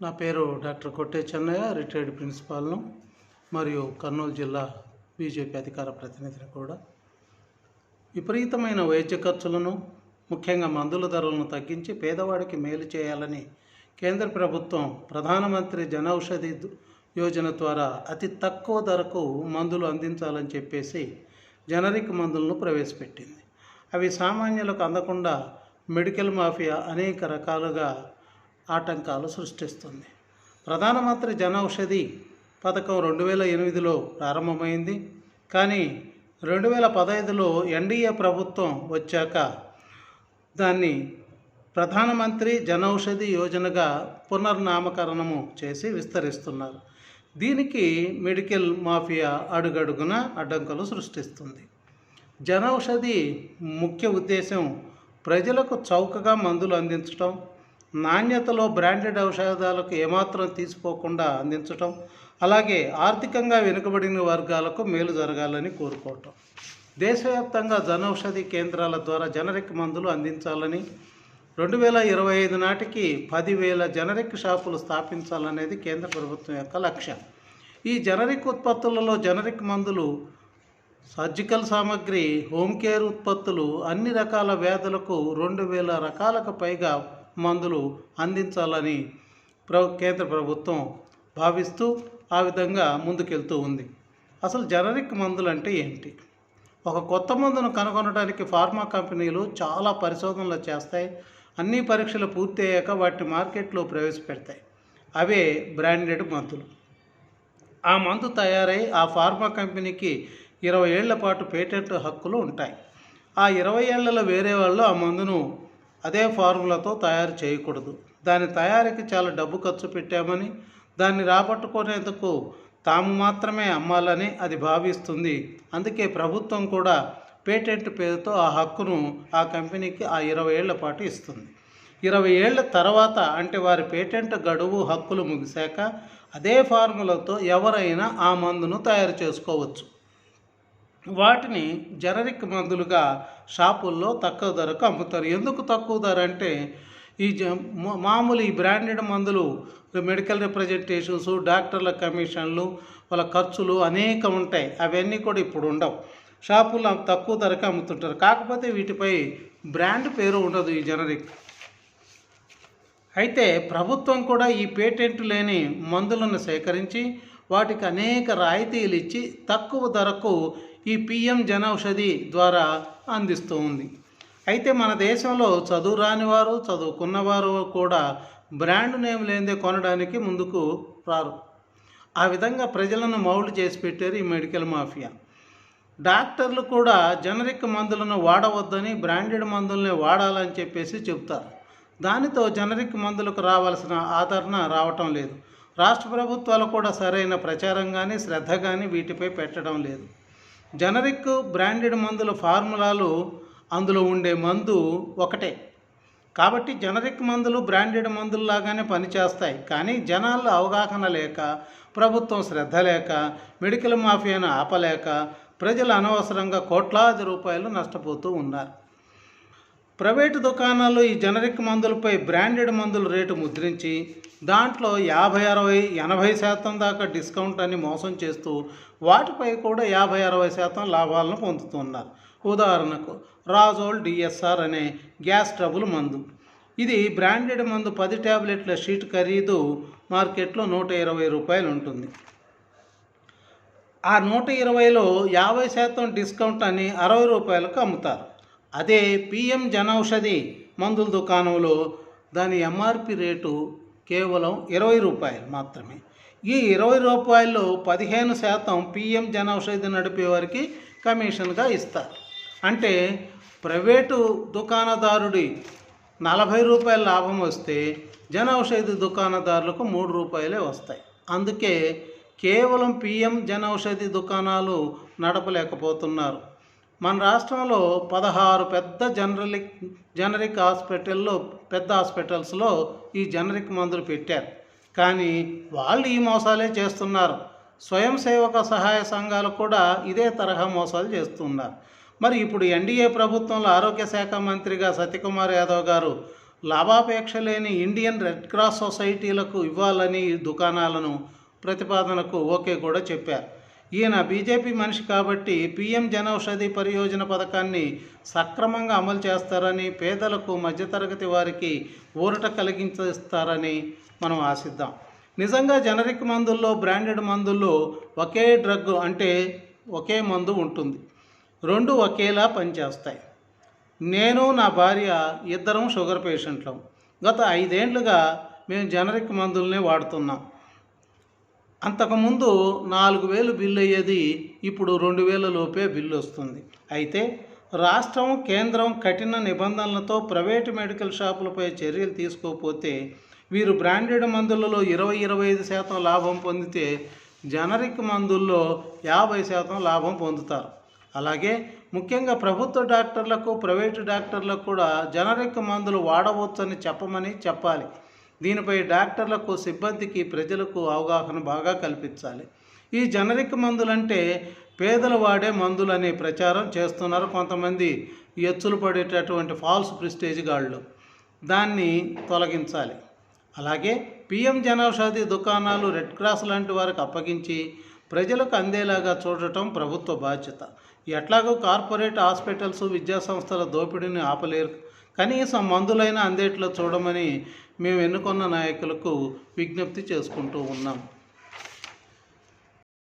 నా పేరు డాక్టర్ కొట్టే చెన్నయ్య రిటైర్డ్ ప్రిన్సిపాల్ను మరియు కర్నూలు జిల్లా బీజేపీ అధికార ప్రతినిధిని కూడా. విపరీతమైన వైద్య ఖర్చులను ముఖ్యంగా మందుల ధరలను తగ్గించి పేదవాడికి మేలు చేయాలని కేంద్ర ప్రభుత్వం ప్రధానమంత్రి జన ఔషధి యోజన ద్వారా అతి తక్కువ ధరకు మందులు అందించాలని చెప్పేసి జనరిక్ మందులను ప్రవేశపెట్టింది. అవి సామాన్యులకు అందకుండా మెడికల్ మాఫియా అనేక రకాలుగా ఆటంకాలు సృష్టిస్తుంది. ప్రధానమంత్రి జన ఔషధి పథకం రెండు వేల ఎనిమిదిలో ప్రారంభమైంది. కానీ రెండు వేల పదహైదులో ఎన్డీఏ ప్రభుత్వం వచ్చాక దాన్ని ప్రధానమంత్రి జన ఔషధి యోజనగా పునర్నామకరణము చేసి విస్తరిస్తున్నారు. దీనికి మెడికల్ మాఫియా అడుగడుగున అడ్డంకులు సృష్టిస్తుంది. జన ఔషధి ముఖ్య ఉద్దేశం ప్రజలకు చౌకగా మందులు అందించటం నాణ్యతలో బ్రాండెడ్ ఔషధాలకు ఏమాత్రం తీసిపోకుండా అందించటం అలాగే ఆర్థికంగా వెనుకబడిన వర్గాలకు మేలు జరగాలని కోరుకోవటం. దేశవ్యాప్తంగా జనౌషధి కేంద్రాల ద్వారా జనరిక్ మందులు అందించాలని రెండు వేల ఇరవై ఐదు నాటికి పదివేల జనరిక్ షాపులు స్థాపించాలనేది కేంద్ర ప్రభుత్వం యొక్క లక్ష్యం. ఈ జనరిక్ ఉత్పత్తులలో జనరిక్ మందులు సర్జికల్ సామాగ్రి హోమ్ కేర్ ఉత్పత్తులు అన్ని రకాల వ్యాధులకు రెండు వేల రకాలకు పైగా మందులు అందించాలని ప్ర కేంద్ర ప్రభుత్వం భావిస్తూ ఆ విధంగా ముందుకెళ్తూ ఉంది. అసలు జనరిక్ మందులు అంటే ఏంటి? ఒక కొత్త మందును కనుగొనడానికి ఫార్మా కంపెనీలు చాలా పరిశోధనలు చేస్తాయి. అన్ని పరీక్షలు పూర్తి అయ్యాక వాటిని మార్కెట్లో ప్రవేశపెడతాయి. అవే బ్రాండెడ్ మందులు. ఆ మందు తయారై ఆ ఫార్మా కంపెనీకి ఇరవై ఏళ్ళ పాటు పేటెంట్ హక్కులు ఉంటాయి. ఆ ఇరవై ఏళ్ళలో వేరే వాళ్ళు ఆ మందును అదే ఫార్ములాతో తయారు చేయకూడదు. దాని తయారీకి చాలా డబ్బు ఖర్చు పెట్టామని దాన్ని రాబట్టుకునేందుకు తాము మాత్రమే అమ్మాలని అది భావిస్తుంది. అందుకే ప్రభుత్వం కూడా పేటెంట్ పేరుతో ఆ హక్కును ఆ కంపెనీకి ఆ ఇరవై ఏళ్ళ పాటు ఇస్తుంది. ఇరవై ఏళ్ళ తర్వాత అంటే వారి పేటెంట్ గడువు హక్కులు ముగిశాక అదే ఫార్ములాతో ఎవరైనా ఆ మందును తయారు చేసుకోవచ్చు. వాటిని జనరిక్ మందులుగా షాపుల్లో తక్కువ ధరకు అమ్ముతారు. ఎందుకు తక్కువ ధర అంటే ఈ జ- మామూలు ఈ బ్రాండెడ్ మందులు మెడికల్ రిప్రజెంటేషన్స్ డాక్టర్ల కమిషన్లు వాళ్ళ ఖర్చులు అనేక ఉంటాయి. అవన్నీ కూడా ఇప్పుడు ఉండవు. షాపుల్లో తక్కువ ధరకు అమ్ముతుంటారు. కాకపోతే వీటిపై బ్రాండ్ పేరు ఉండదు ఈ జనరిక్. అయితే ప్రభుత్వం కూడా ఈ పేటెంట్ లేని మందులను సేకరించి వాటికి అనేక రాయితీలు ఇచ్చి తక్కువ ధరకు ఈ పిఎం జనౌషధి ద్వారా అందిస్తూ ఉంది. అయితే మన దేశంలో చదువు రాని వారు చదువుకున్నవారు కూడా బ్రాండ్ నేమ్ లేనిదే కొనడానికి ముందుకు రారు. ఆ విధంగా ప్రజలను మౌలు చేసి పెట్టారు ఈ మెడికల్ మాఫియా. డాక్టర్లు కూడా జనరిక్ మందులను వాడవద్దని బ్రాండెడ్ మందులనే వాడాలని చెప్పేసి చెప్తారు దానితో జనరిక్ మందులకు రావాల్సిన ఆదరణ రావటం లేదు. రాష్ట్ర ప్రభుత్వాలు కూడా సరైన ప్రచారం కానీ శ్రద్ధ కానీ వీటిపై పెట్టడం లేదు. జనరిక్ బ్రాండెడ్ మందుల ఫార్ములాలు అందులో ఉండే మందు ఒకటే. కాబట్టి జనరిక్ మందులు బ్రాండెడ్ మందులు లాగానే పనిచేస్తాయి. కానీ జనాల్లో అవగాహన లేక ప్రభుత్వం శ్రద్ధ లేక మెడికల్ మాఫియాను ఆపలేక ప్రజలు అనవసరంగా కోట్లాది రూపాయలు నష్టపోతూ ఉన్నారు. ప్రైవేటు దుకాణాల్లో ఈ జనరిక్ మందులపై బ్రాండెడ్ మందుల రేటు ముద్రించి దాంట్లో యాభై అరవై ఎనభై శాతం దాకా డిస్కౌంట్ అని మోసం చేస్తూ వాటిపై కూడా యాభై అరవై శాతం లాభాలను పొందుతున్నారు. ఉదాహరణకు రాజోల్ డిఎస్ఆర్ అనే గ్యాస్ ట్రబుల్ మందు. ఇది బ్రాండెడ్ మందు పది ట్యాబ్లెట్ల షీట్ ఖరీదు మార్కెట్లో నూట ఇరవై రూపాయలు ఉంటుంది. ఆ నూట ఇరవైలో యాభై శాతం డిస్కౌంట్ అని అరవై రూపాయలకు అమ్ముతారు. అదే పిఎం జనౌషధి మందుల దుకాణంలో దాని ఎంఆర్పి రేటు కేవలం ఇరవై రూపాయలు మాత్రమే. ఈ ఇరవై రూపాయల్లో పదిహేను శాతం పిఎం జనౌషధి నడిపే వారికి కమిషన్గా ఇస్తారు. అంటే ప్రైవేటు దుకాణదారుడి నలభై రూపాయల లాభం వస్తే జనౌషధి దుకాణదారులకు మూడు రూపాయలే వస్తాయి. అందుకే కేవలం పిఎం జనౌషధి దుకాణాలు నడపలేకపోతున్నారు. మన రాష్ట్రంలో పదహారు పెద్ద జనరలిక్ జనరిక్ హాస్పిటల్లో పెద్ద హాస్పిటల్స్లో ఈ జనరిక్ మందులు పెట్టారు. కానీ వాళ్ళు ఈ మోసాలే చేస్తున్నారు. స్వయం సేవక సహాయ సంఘాలు కూడా ఇదే తరహా మోసాలు చేస్తున్నారు. మరి ఇప్పుడు ఎన్డీఏ ప్రభుత్వంలో ఆరోగ్య శాఖ మంత్రిగా సత్యకుమార్ యాదవ్ గారు లాభాపేక్ష లేని ఇండియన్ రెడ్ క్రాస్ సొసైటీలకు ఇవ్వాలని దుకాణాలను ప్రతిపాదనకు ఓకే కూడా చెప్పారు. ఈయన బీజేపీ మనిషి కాబట్టి పీఎం జనౌషధి పరియోజన పథకాన్ని సక్రమంగా అమలు చేస్తారని పేదలకు మధ్యతరగతి వారికి ఊరట కలిగించేస్తారని మనం ఆశిద్దాం. నిజంగా జనరిక్ మందుల్లో బ్రాండెడ్ మందుల్లో ఒకే డ్రగ్ అంటే ఒకే మందు ఉంటుంది. రెండు ఒకేలా పనిచేస్తాయి. నేను నా భార్య ఇద్దరం షుగర్ పేషెంట్లం. గత ఐదేండ్లుగా మేము జనరిక్ మందులనే వాడుతున్నాం. అంతకుముందు నాలుగు వేలు బిల్లు అయ్యేది ఇప్పుడు రెండు వేల లోపే బిల్లు వస్తుంది అయితే రాష్ట్రం కేంద్రం కఠిన నిబంధనలతో ప్రైవేటు మెడికల్ షాపులపై చర్యలు తీసుకోకపోతే వీరు బ్రాండెడ్ మందులలో ఇరవై ఇరవై ఐదు శాతం లాభం పొందితే జనరిక్ మందుల్లో యాభై శాతం లాభం పొందుతారు. అలాగే ముఖ్యంగా ప్రభుత్వ డాక్టర్లకు ప్రైవేటు డాక్టర్లకు కూడా జనరిక్ మందులు వాడవచ్చని చెప్పమని చెప్పాలి. దీనిపై డాక్టర్లకు సిబ్బందికి ప్రజలకు అవగాహన బాగా కల్పించాలి. ఈ జనరిక్ మందులంటే పేదలు వాడే మందులు అనే ప్రచారం చేస్తున్నారు కొంతమంది ఎచ్చులు పడేటటువంటి ఫాల్స్ ప్రిస్టేజ్ గాళ్ళు. దాన్ని తొలగించాలి. అలాగే పిఎం జనౌషధి దుకాణాలు రెడ్ క్రాస్ లాంటి వారికి అప్పగించి ప్రజలకు అందేలాగా చూడటం ప్రభుత్వ బాధ్యత. ఎట్లాగో కార్పొరేట్ హాస్పిటల్స్ విద్యాసంస్థల దోపిడీని ఆపలేరు కనీసం మందులైనా అందేట్లో చూడమని మేము ఎన్నుకున్న నాయకులకు విజ్ఞప్తి చేసుకుంటూ ఉన్నాం.